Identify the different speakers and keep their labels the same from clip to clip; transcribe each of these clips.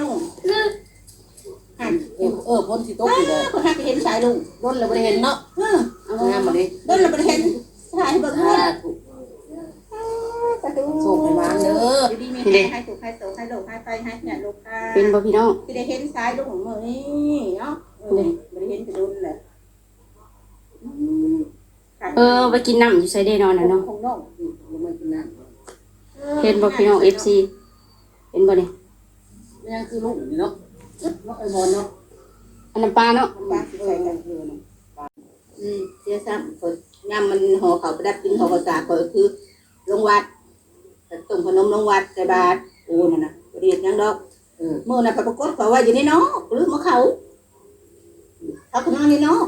Speaker 1: ลุงหัน
Speaker 2: เออเออพ้นสิตกอยู่เลย
Speaker 1: คนหักเห็นสายลุง
Speaker 2: รถเราไม่ได้เห็นเนาะ
Speaker 1: เออ
Speaker 2: เอางามมาดิ
Speaker 1: โดนเราไปเห็นสายเบิ่งหมด
Speaker 2: สาธุส่งให้มาเด้อ
Speaker 1: อยู่ดีมีให้ให้ถูกให้โตให้โลกให้ไปให้เนี่ยลูกค่ะ
Speaker 3: เป็นบ่พี่น้อง
Speaker 1: ที่ได้เห็นสายลุงมื้อนี้เนาะเออบ่ได้เห็นกระดุนเลยอืม
Speaker 3: เออไปกินน้ำอยู่ไสได้นอนน่ะเนาะ
Speaker 1: คงน้อง
Speaker 2: บ่มากินน้ำ
Speaker 3: เห็นบ่พี่น้อง FC เห็นบ่ นี่
Speaker 2: นี่ยังคือลูกนี่เนาะเนาะไอ้บอลเนาะ
Speaker 3: อันน้ำปลาเนาะ
Speaker 1: ปลาสิใส่กันอืมเสียซ้ำเพิ่นยามมันห่อข้าวประดับกินห่อข้าวสารก็คือลงวัดต้มขนมลงวัดใส่บาตรโอ้นั่นน่ะบ่ได้เฮ็ดหยังดอก
Speaker 2: เออ
Speaker 1: มื่อน่ะไปปรากฏเขาว่าอยู่ในเนาะหรือมาเขาเขาก็นอนในเนาะ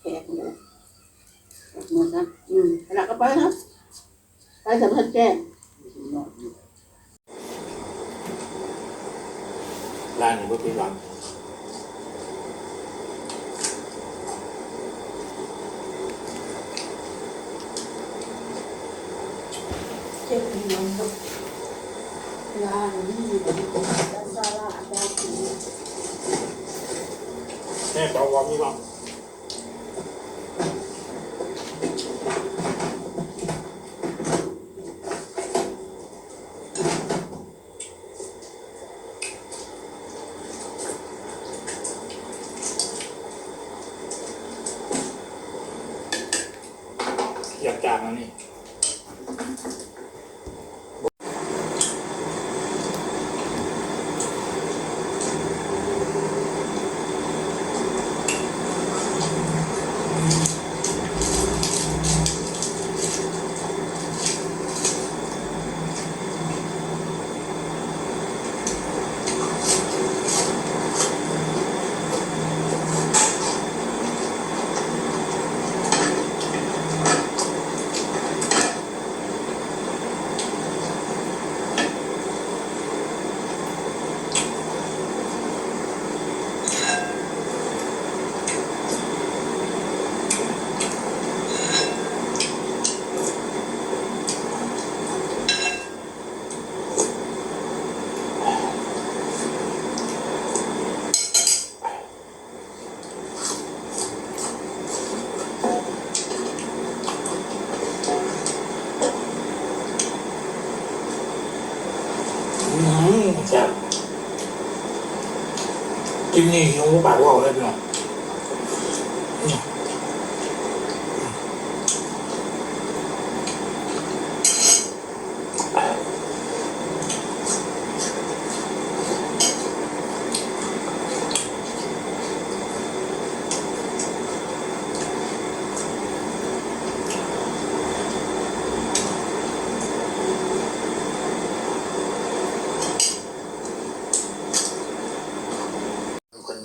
Speaker 1: แขกเนี่ย
Speaker 2: มาซะ
Speaker 1: อืมแล้วก็ไปครับไปสัมผัสแจ้ง
Speaker 4: ร้านนี้ก็เป็นหลัง
Speaker 1: เจ้าพี่น้องครับ
Speaker 2: ลานี่
Speaker 1: ซาลาดาสี
Speaker 4: แม่เจ้าว่ามีบ้าง อยากจางอันนี้ อื มแซ่บกินนี่ยังปากว่าวเลยเนาะ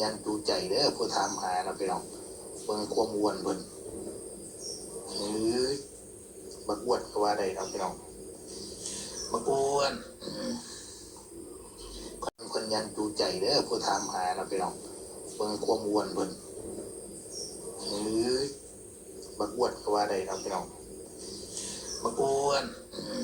Speaker 4: ยันดูใจเด้อผู้ถามหาเราไปน้องเบิ่งความอ้วนเพิ่นเฮ้ยบักอ้วนก็ว่าได้เราไปน้องบักอ้วนอืมคนคนยันดูใจเด้อผู้ถามหาเราไปน้องเบิ่งความอ้วนเพิ่นเฮ้ยบักอ้วนก็ว่าได้เราไปน้องบักอ้วนอืม